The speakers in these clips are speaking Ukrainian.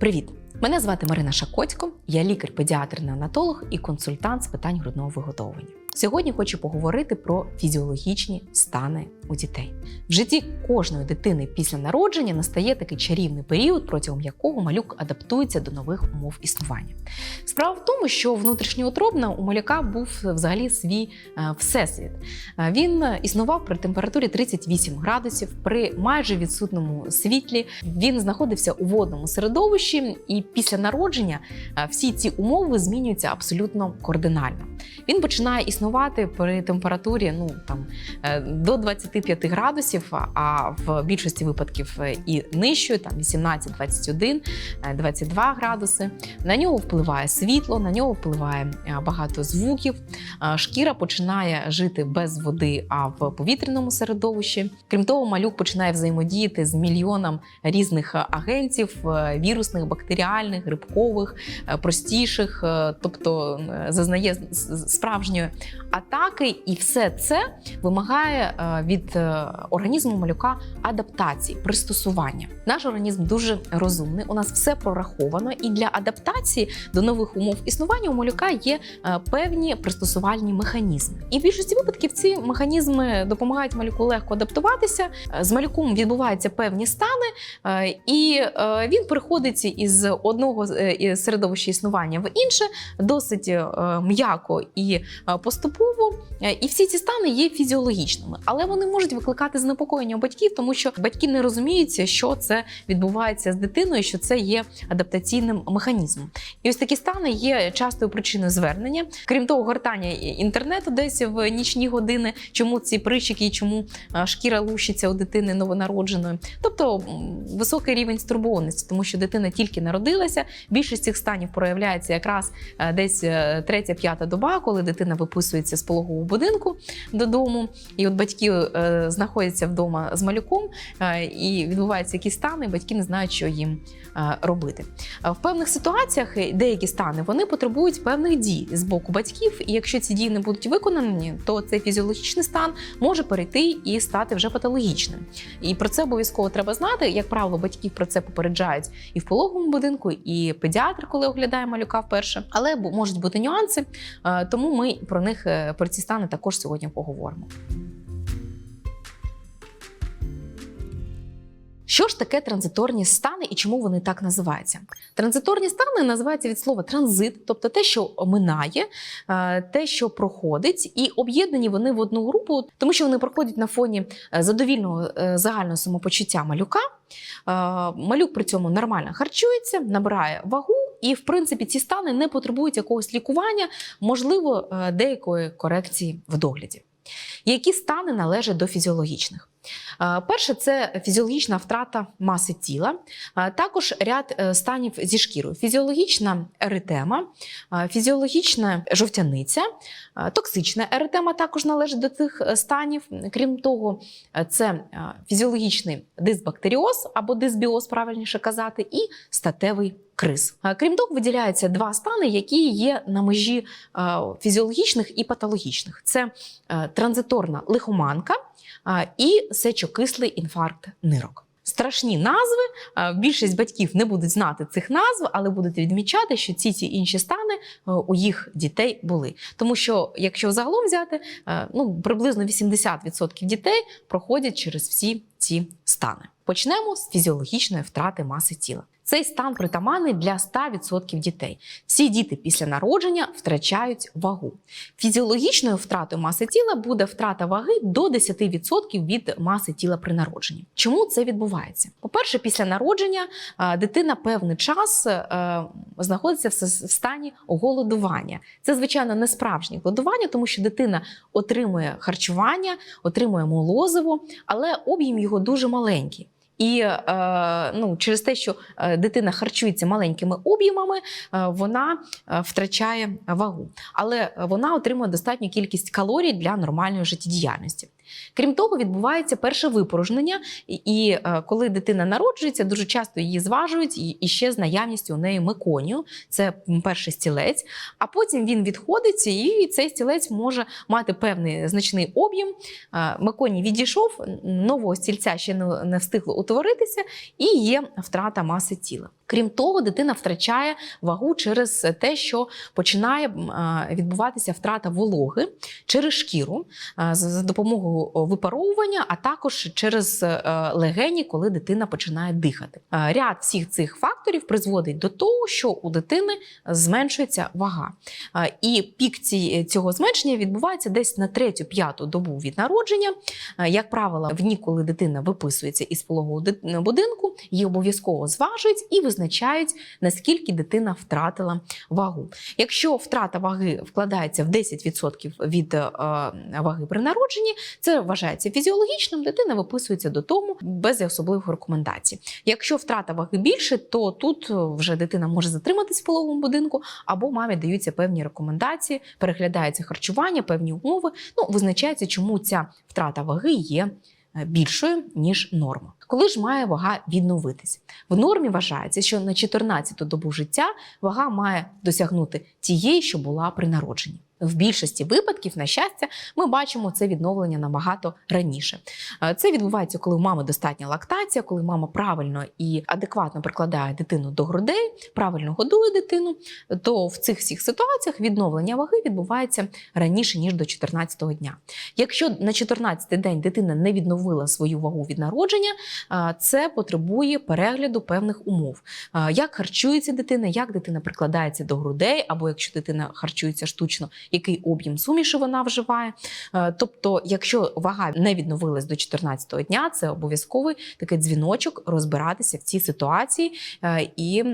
Привіт! Мене звати Марина Шакоцько, я лікар-педіатр-неонатолог і консультант з питань грудного виготовлення. Сьогодні хочу поговорити про фізіологічні стани у дітей. В житті кожної дитини після народження настає такий чарівний період, протягом якого малюк адаптується до нових умов існування. Справа в тому, що внутрішньоутробно у малюка був взагалі свій е, всесвіт. Е, Він існував при температурі 38 градусів, при майже відсутному світлі. Він знаходився у водному середовищі, і після народження е, всі ці умови змінюються абсолютно кардинально. Він починає існувати при температурі ну там е, до 25 градусів, а в більшості випадків е, і нижчою, там 18, 21, е, 22 градуси. На нього впливає світло, на нього впливає е, багато звуків. Шкіра починає жити без води, а в повітряному середовищі. Крім того, малюк починає взаємодіяти з мільйоном різних агентів, вірусних, бактеріальних, грибкових, простіших, тобто зазнає справжньої атаки, і все це вимагає е, від е, організму малюка адаптації, пристосування. Наш організм дуже розумний. У нас все прораховано, і для адаптації до нових умов існування у малюка є е, певні пристосувальні механізми. І в більшості випадків ці механізми допомагають малюку легко адаптуватися. З малюком відбуваються певні стани, і він переходить із одного середовища існування в інше досить м'яко і е, поступово. Е, І всі ці стани є фізіологічними, але вони можуть викликати занепокоєння у батьків, тому що батьки не розуміють, що це відбувається з дитиною, що це є адаптаційним механізмом. І ось такі стани є частою причиною звернення. Крім того, гортання інтернету десь в нічні години, чому ці прищики чому е, шкіра лущиться у дитини новонародженої. Тобто високий рівень стурбованості, тому що дитина тільки народилася. Більшість цих станів проявляється якраз е, десь третя-п'ята доба, коли дитина виписується з пологового будинку додому, і от батьки е, знаходяться вдома з малюком, е, і відбуваються якісь стани, і батьки не знають, що їм е, робити. В певних ситуаціях деякі стани вони потребують певних дій з боку батьків, і якщо ці дії не будуть виконані, то цей фізіологічний стан може перейти і стати вже патологічним. І про це обов'язково треба знати. Як правило, батьків про це попереджають і в пологовому будинку, і педіатр, коли оглядає малюка вперше. Але можуть бути нюанси, тому ми про них е, про ці стани також сьогодні поговоримо. Що ж таке транзиторні стани і чому вони так називаються? Транзиторні стани називаються від слова транзит, тобто те, що минає, е, те, що проходить, і об'єднані вони в одну групу, тому що вони проходять на фоні е, задовільного загального самопочуття малюка. Малюк при цьому нормально харчується, набирає вагу, і в принципі ці стани не потребують якогось лікування, можливо, е, деякої корекції в догляді. Які стани належать до фізіологічних? Е, Перше це фізіологічна втрата маси тіла, Е, також ряд е, станів зі шкірою: фізіологічна еритема, фізіологічна жовтяниця, токсична еритема також належить до цих станів. Крім того, це фізіологічний дисбактеріоз або дисбіоз, правильніше казати, і статевий криз. Крім того, виділяються два стани, які є на межі фізіологічних і патологічних: це транзиторна лихоманка і сечокислий інфаркт нирок. Страшні назви. Більшість батьків не будуть знати цих назв, але будуть відмічати, що ці ці інші стани е, у їх дітей були. Тому що, якщо загалом взяти, е, ну приблизно 80% дітей проходять через всі ці стани. Почнемо з фізіологічної втрати маси тіла. Цей стан притаманний для 100% дітей. Всі діти після народження втрачають вагу. Фізіологічною втратою маси тіла буде втрата ваги до 10% від маси тіла при народженні. Чому це відбувається? По-перше, після народження дитина певний час е, знаходиться в стані голодування. Це, звичайно, не справжнє голодування, тому що дитина отримує харчування, отримує молозиво, але об'єм його дуже маленький. І е, ну, через те, що е, дитина харчується маленькими об'ємами, е, вона втрачає вагу, але вона отримує достатню кількість калорій для нормальної життєдіяльності. Крім того, відбувається перше випорожнення, і- е, коли дитина народжується, дуже часто її зважують і, ще з наявністю у неї меконію, це перший стілець. А потім він відходить, і цей стілець може мати певний значний об'єм. Е, Меконій відійшов, нового стільця ще не встигло утворитися, і є втрата маси тіла. Крім того, дитина втрачає вагу через те, що починає е, відбуватися втрата вологи через шкіру е, за допомогою випаровування, а також через е, легені, коли дитина починає дихати. Е, Ряд всіх цих факторів призводить до того, що у дитини зменшується вага. Е, І пік цього зменшення відбувається десь на третю-п'яту добу від народження. Е, Як правило, в дні, коли дитина виписується із пологового будинку, її обов'язково зважують і визначають, наскільки дитина втратила вагу. Якщо втрата ваги вкладається в 10% від е, ваги при народженні, це вважається фізіологічним, дитина виписується додому без особливих рекомендацій. Якщо втрата ваги більше, то тут вже дитина може затриматись в пологовому будинку, або мамі даються певні рекомендації, переглядається харчування, певні умови. Ну, визначається, чому ця втрата ваги є е, більшою ніж норма. Коли ж має вага відновитись? В нормі вважається, що на 14-ту добу життя вага має досягнути тієї, що була при народженні. В більшості випадків, на щастя, ми бачимо це відновлення набагато раніше. Е, Це відбувається, коли у мами достатня лактація, коли мама правильно і адекватно прикладає дитину до грудей, правильно годує дитину. То в цих всіх ситуаціях відновлення ваги відбувається раніше ніж до 14-го дня. Якщо на 14-й день дитина не відновила свою вагу від народження, е, це потребує перегляду певних умов. Е, Як харчується дитина, як дитина прикладається до грудей, або якщо дитина харчується штучно, який об'єм суміші вона вживає. Е, Тобто, якщо вага не відновилась до 14-го дня, це обов'язковий такий дзвіночок розбиратися в цій ситуації е, і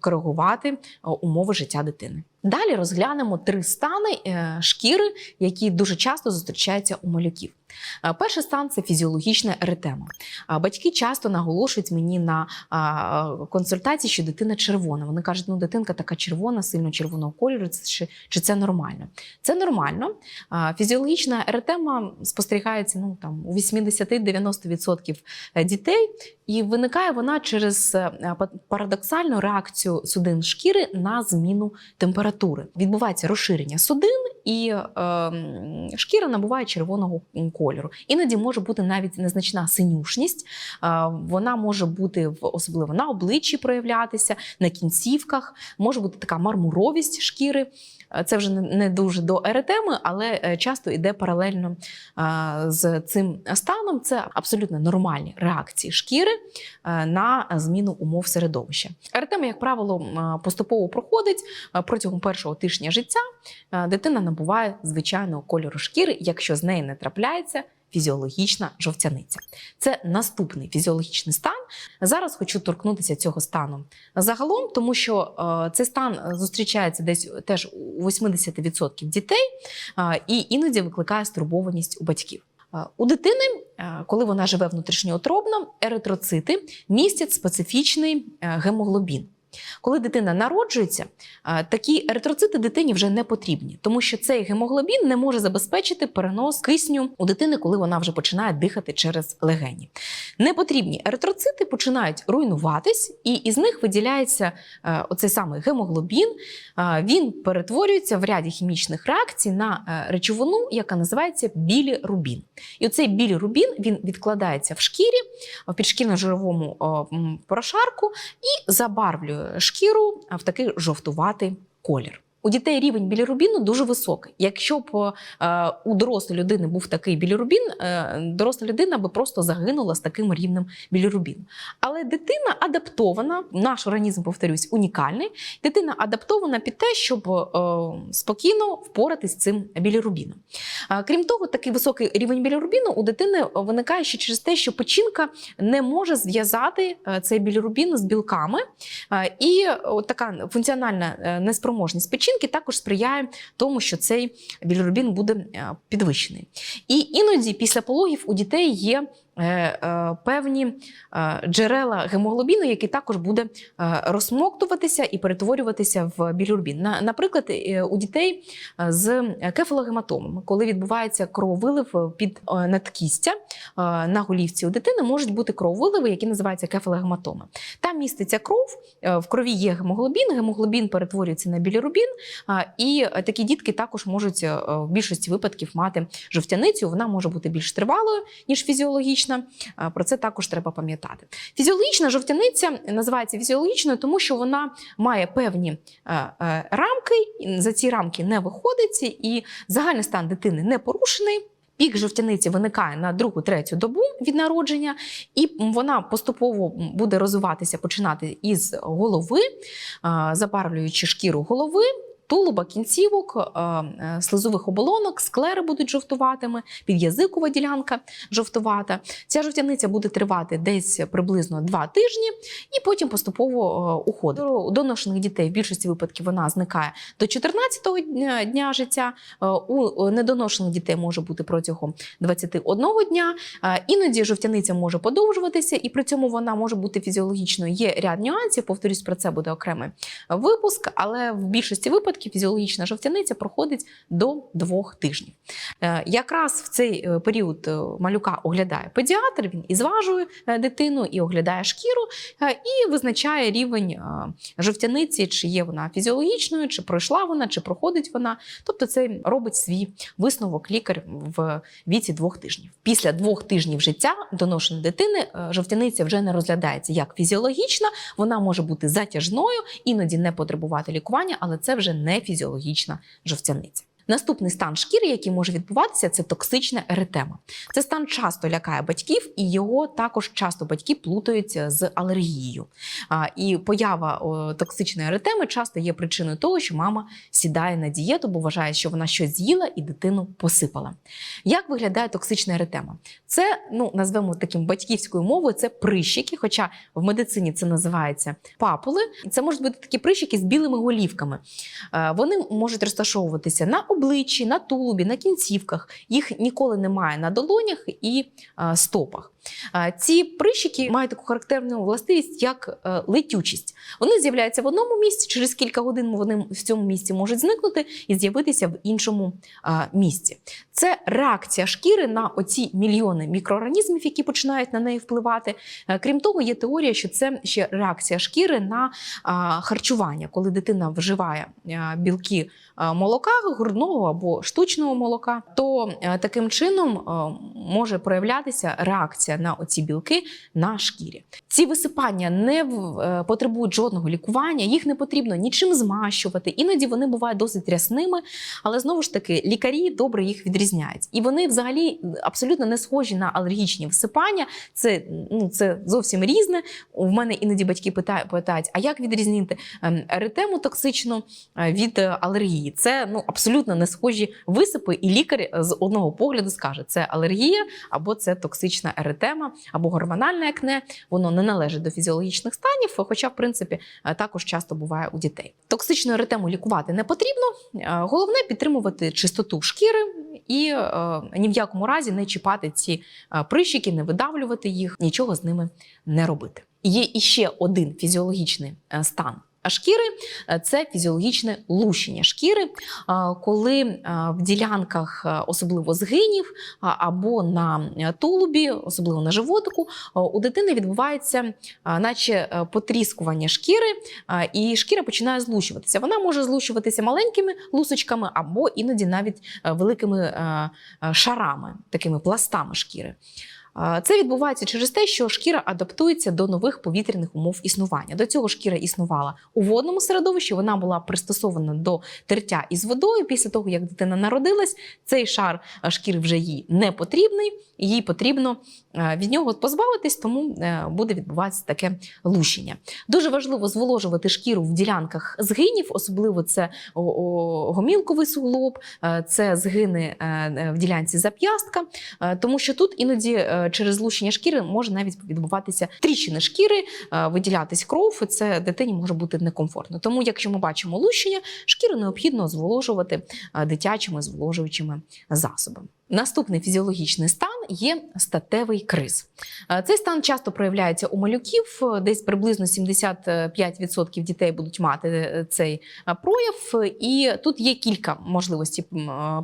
коригувати е, умови життя дитини. Далі розглянемо три стани е, шкіри, які дуже часто зустрічаються у малюків. Е, Перший стан це фізіологічна еретема. Батьки часто наголошують мені на консультації, що дитина червона. Вони кажуть, ну дитинка така червона, сильно червоного кольору, чи, це нормально? Це нормально. Фізіологічна еретема спостерігається ну, там, у 80-90% дітей, і виникає вона через е, парадоксальну реакцію судин шкіри на зміну температури. Відбувається розширення судин, і е, шкіра набуває червоного кольору. Іноді може бути навіть незначна синюшність. Е, Вона може бути в особливо на обличчі проявлятися, на кінцівках, може бути така мармуровість шкіри. Е, Це вже не- дуже до еретеми, але е, часто йде паралельно е, з цим станом. Це абсолютно нормальні реакції шкіри на зміну умов середовища. Еретема, як правило, поступово проходить протягом першого тижня життя. е, Дитина набуває звичайного кольору шкіри, якщо з неї не трапляється фізіологічна жовтяниця. Це наступний фізіологічний стан. Зараз хочу торкнутися цього стану загалом, тому що е, цей стан зустрічається десь теж у 80% дітей е, і іноді викликає стурбованість у батьків. У дитини, коли вона живе внутрішньоутробно, еритроцити містять специфічний гемоглобін. Коли дитина народжується, такі еритроцити дитині вже не потрібні, тому що цей гемоглобін не може забезпечити перенос кисню у дитини, коли вона вже починає дихати через легені. Непотрібні еритроцити починають руйнуватись, і із них виділяється оцей самий гемоглобін. Він перетворюється в ряді хімічних реакцій на е, речовину, яка називається білірубін. І оцей білірубін він відкладається в шкірі, в підшкірно-жировому прошарку і забарвлює шкіру в такий жовтуватий колір. У дітей рівень білірубіну дуже високий. Якщо б е, у дорослої людини був такий білірубін, е, доросла людина би просто загинула з таким рівнем білірубіну. Але дитина адаптована, наш організм, повторюсь, унікальний. Дитина адаптована під те, щоб е, спокійно впоратись з цим білірубіном. Крім того, такий високий рівень білірубіну у дитини виникає ще через те, що печінка не може зв'язати цей білірубін з білками. І така функціональна неспроможність печінки також сприяє тому, що цей білірубін буде е, підвищений. І іноді після пологів у дітей є певні е, джерела гемоглобіну, який також буде е, розсмоктуватися і перетворюватися в білірубін. На- Наприклад, е, у дітей е, з кефалогематомами, коли відбувається крововилив під е, надкістя е, на голівці у дитини, можуть бути крововиливи, які називаються кефалогематоми. Там міститься кров, е, в крові є гемоглобін, гемоглобін перетворюється на білірубін, і е, такі дітки також можуть е, в більшості випадків мати жовтяницю. Вона може бути більш тривалою, ніж фізіологічна, фізіологічна. Про це також треба пам'ятати. Фізіологічна жовтяниця називається фізіологічною, тому що вона має певні рамки, за ці рамки не виходить, і загальний стан дитини не порушений. Пік жовтяниці виникає на другу-третю добу від народження, і вона поступово буде розвиватися, починати із голови, забарвлюючи шкіру голови. Тулуба, кінцівок, е, е, слизових оболонок, склери будуть жовтуватими, під'язикова ділянка жовтувата. Ця жовтяниця буде тривати десь приблизно два тижні, і потім поступово е, уходить. У доношених дітей в більшості випадків вона зникає до 14-го дня, життя. У недоношених дітей може бути протягом 21 дня. Іноді жовтяниця може подовжуватися, і при цьому вона може бути фізіологічною. Є ряд нюансів. Повторюсь, про це буде окремий випуск, але в більшості випадків фізіологічна жовтяниця проходить до двох тижнів. Е, Якраз в цей е, період е, малюка оглядає педіатр, він і зважує дитину, і оглядає шкіру, і визначає рівень жовтяниці, чи є вона фізіологічною, чи пройшла вона, чи проходить вона. Тобто це робить свій висновок лікар в віці двох тижнів. Після двох тижнів життя доношеної дитини жовтяниця вже не розглядається як фізіологічна, вона може бути затяжною, іноді не потребувати лікування, але це вже не фізіологічна жовтяниця. Наступний стан шкіри, який може відбуватися, це токсична еретема. Це стан часто лякає батьків, і його також часто батьки плутають з алергією. І поява токсичної еретеми часто є причиною того, що мама сідає на дієту, бо вважає, що вона щось з'їла і дитину посипала. Як виглядає токсична еретема? Це ну назвемо таким батьківською мовою, це прищики, хоча в медицині це називається папули. Це можуть бути такі прищики з білими голівками. Е, Вони можуть розташовуватися на обличчі, на тулубі, на кінцівках. Їх ніколи немає на долонях і стопах. Е, Ці прищики мають таку характерну властивість, як е, летючість. Вони з'являються в одному місці, через кілька годин вони в цьому місці можуть зникнути і з'явитися в іншому е, місці. Це реакція шкіри на оці мільйони мікроорганізмів, які починають на неї впливати. Е, Крім того, є теорія, що це ще реакція шкіри на харчування, коли дитина вживає білки молока, грудного або штучного молока, то е, таким чином е, може проявлятися реакція на оці білки на шкірі. Ці висипання не е, потребують жодного лікування, їх не потрібно нічим змащувати. Іноді вони бувають досить рясними, але знову ж таки лікарі добре їх відрізняють. І вони взагалі абсолютно не схожі на алергічні висипання. Це, ну, це зовсім різне. У мене іноді батьки питають, питають, а як відрізнити ем, еретему токсичну е, від е, алергії? Це ну, абсолютно не схожі висипи, і лікар з одного погляду скаже, це алергія або це токсична еретема, або гормональне акне. Воно не належить до фізіологічних станів, хоча, в принципі, е, також часто буває у дітей. Токсичну еритему лікувати не потрібно. Е, Головне підтримувати чистоту шкіри і е, ні в якому разі не чіпати ці прищики, не видавлювати їх, нічого з ними не робити. Є іще один фізіологічний е, стан. Шкіри е, це фізіологічне лущення шкіри, е, коли е, в ділянках, особливо згинів або на тулубі, особливо на животику, у дитини відбувається, наче потріскування шкіри, і шкіра починає злущуватися. Вона може злущуватися маленькими лусочками або іноді навіть великими шарами, такими пластами шкіри. Це відбувається через те, що шкіра адаптується до нових повітряних умов існування. До цього шкіра існувала у водному середовищі, вона була пристосована до тертя із водою. Після того, як дитина народилась, цей шар е, шкіри вже їй не потрібний, їй потрібно е, від нього позбавитись, тому е, буде відбуватися таке лущення. Дуже важливо зволожувати шкіру в ділянках згинів, особливо це гомілковий суглоб, це згини в ділянці зап'ястка, тому що тут іноді через злущення шкіри може навіть відбуватися тріщини шкіри, е, виділятись кров, і це дитині може бути некомфортно. Тому, якщо ми бачимо лущення, шкіру необхідно зволожувати е, дитячими зволожуючими засобами. Наступний фізіологічний стан є статевий криз. Е, Цей стан часто проявляється у малюків. Десь приблизно 75% дітей будуть мати е, цей е, прояв. І тут є кілька можливостей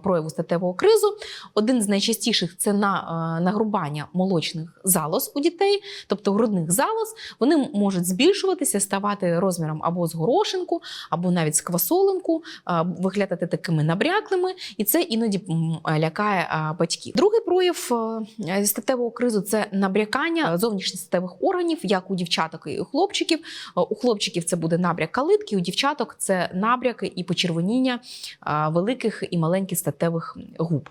прояву статевого кризу. Один з найчастіших це на нагрубання молочних залоз у дітей, тобто грудних залоз. Вони можуть збільшуватися, ставати розміром або з горошинку, або навіть з квасолинку, виглядати такими набряклими, і це іноді лякає батьків. Другий прояв е, статевого кризу це набрякання зовнішніх статевих органів, як у дівчаток і у хлопчиків. Е, У хлопчиків це буде набряк калитки, у дівчаток це набряки і почервоніння е, великих і маленьких статевих губ.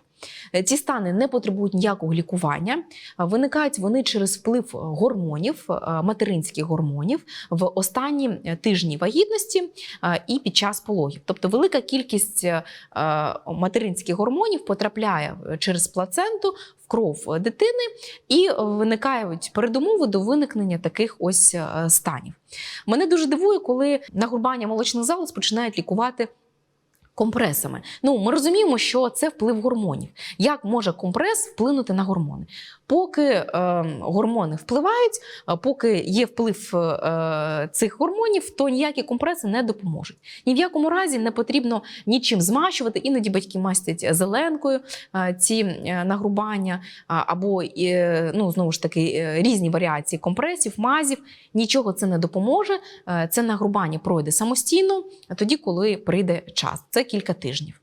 Е, Ці стани не потребують ніякого лікування. Виникають вони через вплив гормонів, е, материнських гормонів в останні е, тижні вагітності е, і під час пологів. Тобто велика кількість е, е, материнських гормонів потрапляє е, через плаценту в кров дитини і виникають передумови до виникнення таких ось е, станів. Мене дуже дивує, коли нагрубання молочних залоз починають лікувати. Компресами. Ну, ми розуміємо, що це вплив гормонів. Як може компрес вплинути на гормони? Поки е, гормони впливають, е, поки є вплив е, цих гормонів, то ніякі компреси не допоможуть. Ні в якому разі не потрібно нічим змащувати. Іноді батьки мастять зеленкою е, ці е, нагрубання, або е, ну, знову ж таки е, різні варіації компресів, мазів. Нічого це не допоможе. Е, Це нагрубання пройде самостійно, тоді, коли прийде час. Це кілька тижнів.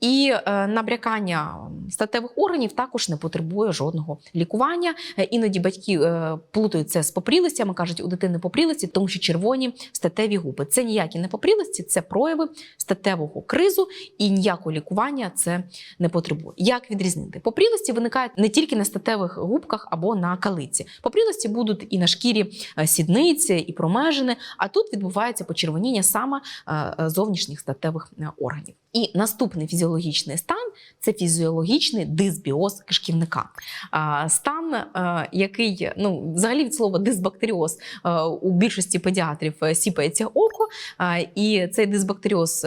І е, набрякання статевих органів також не потребує жодного лікування. Е, Іноді батьки е, плутають це з попрілистями, кажуть, у дитини попрілисті, тому що червоні статеві губи. Це ніякі не попрілисті, це прояви статевого кризу, і ніякого лікування це не потребує. Як відрізнити? Попрілисті виникають не тільки на статевих губках або на калиці. Попрілисті будуть і на шкірі сідниці, і промежини, а тут відбувається почервоніння саме зовнішніх статевих е, органів. І наступний фізіологічний стан це фізіологічний дисбіоз кишківника. Стан, е, який ну, взагалі від слова дисбактеріоз е, у більшості педіатрів е, сіпається око, і цей дисбактеріоз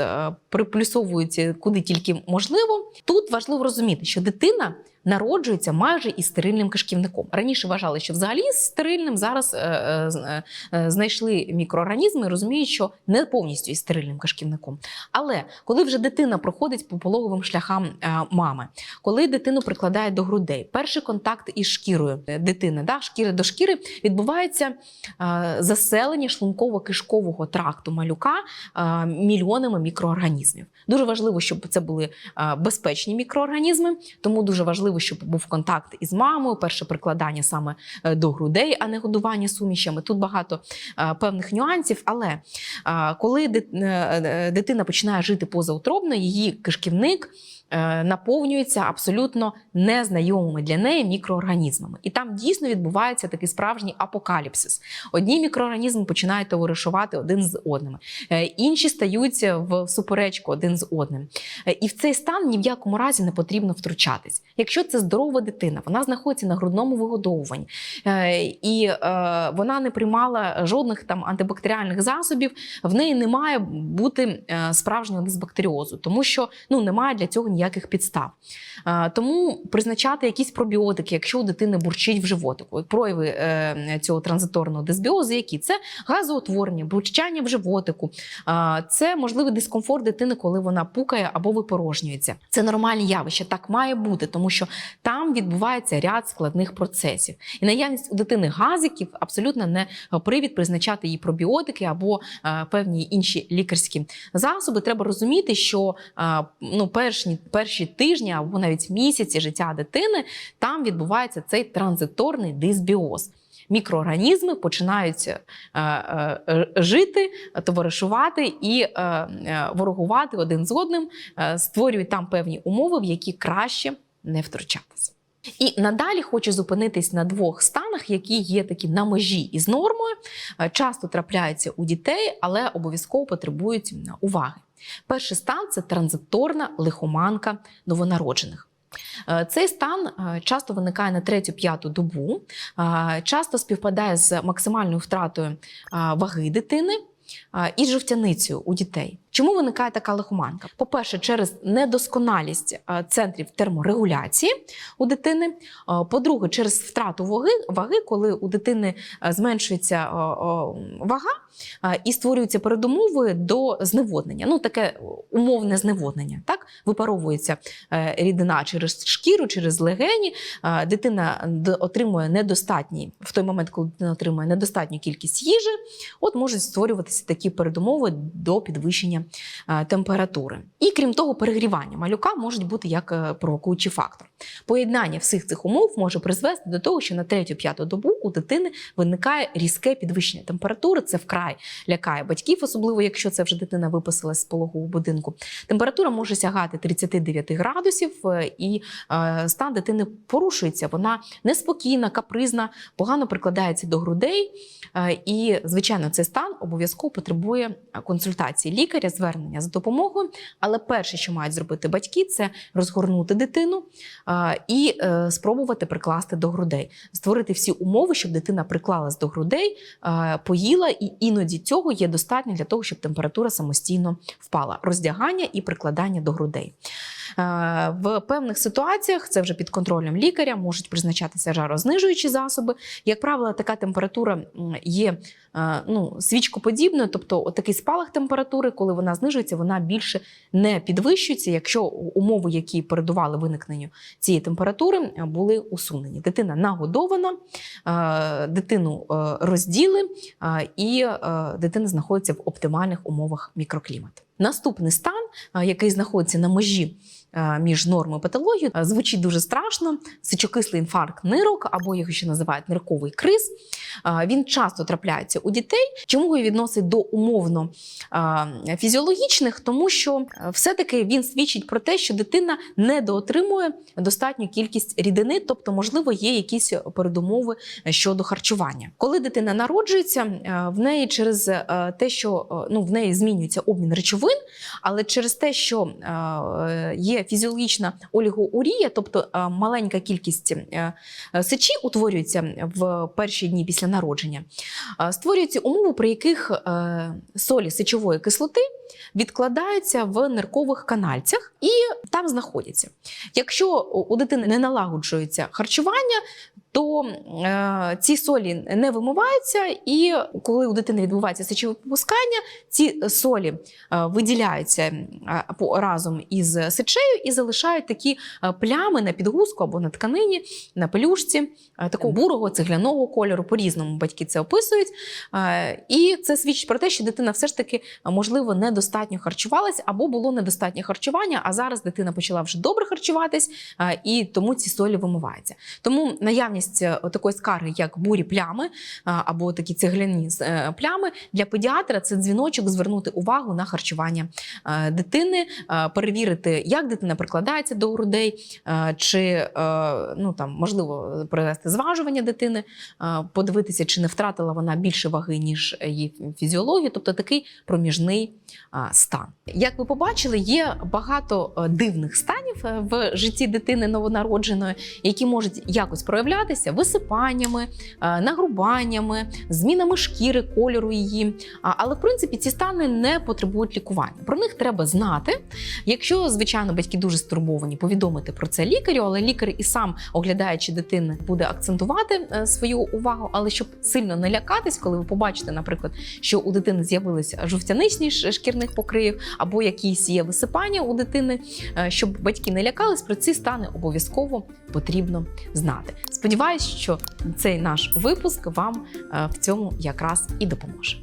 приплюсовується куди тільки можливо. Тут важливо розуміти, що дитина. Народжується майже із стерильним кишківником. Раніше вважали, що взагалі стерильним зараз е, е, е, знайшли мікроорганізми розуміють, що не повністю із стерильним кишківником. Але коли вже дитина проходить по пологовим шляхам мами, коли дитину прикладають до грудей, перший контакт із шкірою дитини, да, шкіри до шкіри, відбувається заселення шлунково-кишкового тракту малюка мільйонами мікроорганізмів. Дуже важливо, щоб це були безпечні мікроорганізми, тому дуже важливо, щоб був контакт із мамою, перше прикладання саме е, до грудей, а не годування сумішами. Тут багато е, певних нюансів, але е, коли дит- дитина починає жити позаутробно, її кишківник наповнюється абсолютно незнайомими для неї мікроорганізмами. І там дійсно відбувається такий справжній апокаліпсис. Одні мікроорганізми починають товаришувати один з одним, е, інші стають в суперечку один з одним. Е, І в цей стан ні в якому разі не потрібно втручатись. Якщо це здорова дитина, вона знаходиться на грудному вигодовуванні е, і е, вона не приймала жодних там антибактеріальних засобів, в неї не має бути е, справжнього дисбактеріозу, тому що ну немає для цього ніяких підстав. Е, Тому призначати якісь пробіотики, якщо у дитини бурчить в животику. Прояви е, цього транзиторного дисбіозу, які це газоутворення, бурчання в животику, е, це можливий дискомфорт дитини, коли вона пукає або випорожнюється. Це нормальні явища, так має бути, тому що там відбувається ряд складних процесів. І наявність у дитини газиків абсолютно не привід призначати їй пробіотики або певні інші лікарські засоби. Треба розуміти, що ну, перші, перші тижні або навіть місяці життя дитини там відбувається цей транзиторний дисбіоз. Мікроорганізми починають е, е, е, жити, товаришувати і е, е, ворогувати один з одним, е, створюють там певні умови, в які краще не втручатися. І надалі хочу зупинитись на двох станах, які є такі на межі із нормою, е, часто трапляються у дітей, але обов'язково потребують уваги. Перший стан це транзиторна лихоманка новонароджених. Е, Цей стан е, часто виникає на третю-п'яту добу, е, часто співпадає з максимальною втратою ваги дитини і жовтяницею у дітей. Чому виникає така лихоманка? По-перше, через недосконалість е, центрів терморегуляції у дитини. Е, По-друге, через втрату ваги, ваги, коли у дитини е, зменшується вага і створюються передумови до зневоднення. Ну, таке умовне зневоднення. Так? Випаровується рідина через шкіру, через легені. Дитина отримує недостатній в той момент, коли дитина отримує недостатню кількість їжі, от можуть створюватися такі передумови до підвищення температури. І крім того, перегрівання малюка можуть бути як е, провокуючий фактор. Поєднання всіх цих умов може призвести до того, що на третю-п'яту добу у дитини виникає різке підвищення температури. Це вкрай лякає батьків, особливо якщо це вже дитина виписалась з пологового будинку. Температура може сягати 39 градусів, е, і е, стан дитини порушується. Вона неспокійна, капризна, погано прикладається до грудей. Е, І, звичайно, цей стан обов'язково потребує консультації лікаря, звернення за допомогою. Але перше, що мають зробити батьки, це розгорнути дитину і е, спробувати прикласти до грудей, створити всі умови, щоб дитина приклалась до грудей, поїла, і іноді цього є достатньо для того, щоб температура самостійно впала. Роздягання і прикладання до грудей. В певних ситуаціях це вже під контролем лікаря можуть призначатися жарознижуючі засоби. Як правило, така температура є ну, свічкоподібною, тобто такий спалах температури, коли вона знижується, вона більше не підвищується, якщо умови, які передували виникненню цієї температури, були усунені. Дитина нагодована, е, дитину е, розділи, е, і дитина знаходиться в оптимальних умовах мікроклімату. Наступний стан, який знаходиться на межі між нормою і патологією, е, звучить дуже страшно. Сечокислий інфаркт нирок, або його ще називають нирковий криз. Е, Він часто трапляється у дітей. Чому його відносить до умовно е, фізіологічних? Тому що е, все-таки він свідчить про те, що дитина недоотримує достатню кількість рідини, тобто, можливо, є якісь передумови щодо харчування. Коли дитина народжується, е, в неї через е, те, що е, ну, в неї змінюється обмін речовин, але через те, що е, є фізіологічна олігоурія, тобто е, маленька кількість е, е, сечі утворюється в перші дні після народження, створюються умови, при яких солі сечової кислоти відкладаються в ниркових канальцях і там знаходяться. Якщо у дитини не налагоджується харчування, то е, ці солі не вимиваються, і коли у дитини відбувається сечове попускання, ці солі е, виділяються е, разом із сечею і залишають такі е, плями на підгузку або на тканині, на пелюшці, е, такого бурого цегляного кольору. По-різному батьки це описують. Е, І це свідчить про те, що дитина все ж таки, можливо, недостатньо харчувалась або було недостатнє харчування, а зараз дитина почала вже добре харчуватись, е, і тому ці солі вимиваються. Тому наявність е, такої скарги, як бурі плями е, або такі цегляні е, плями, для педіатра це дзвіночок звернути увагу на харчування дитини, перевірити, як дитина прикладається до грудей, чи ну там можливо провести зважування дитини, подивитися, чи не втратила вона більше ваги, ніж її фізіологія, тобто такий проміжний стан. Як ви побачили, є багато дивних станів в житті дитини новонародженої, які можуть якось проявлятися висипаннями, е, нагрубаннями, змінами шкіри, кольору її. Але в принципі ці стани не потребують лікування. Про них треба знати. Якщо, звичайно, батьки дуже стурбовані, повідомити про це лікарю, але лікар і сам, оглядаючи дитини, буде акцентувати е, свою увагу, але щоб сильно не лякатись, коли ви побачите, наприклад, що у дитини з'явилися жовтяничність шкірних покривів або якісь є висипання у дитини, е, щоб батьки не лякались, про ці стани обов'язково потрібно знати. Сподіваюсь, що цей наш випуск вам е, в цьому якраз і допоможе.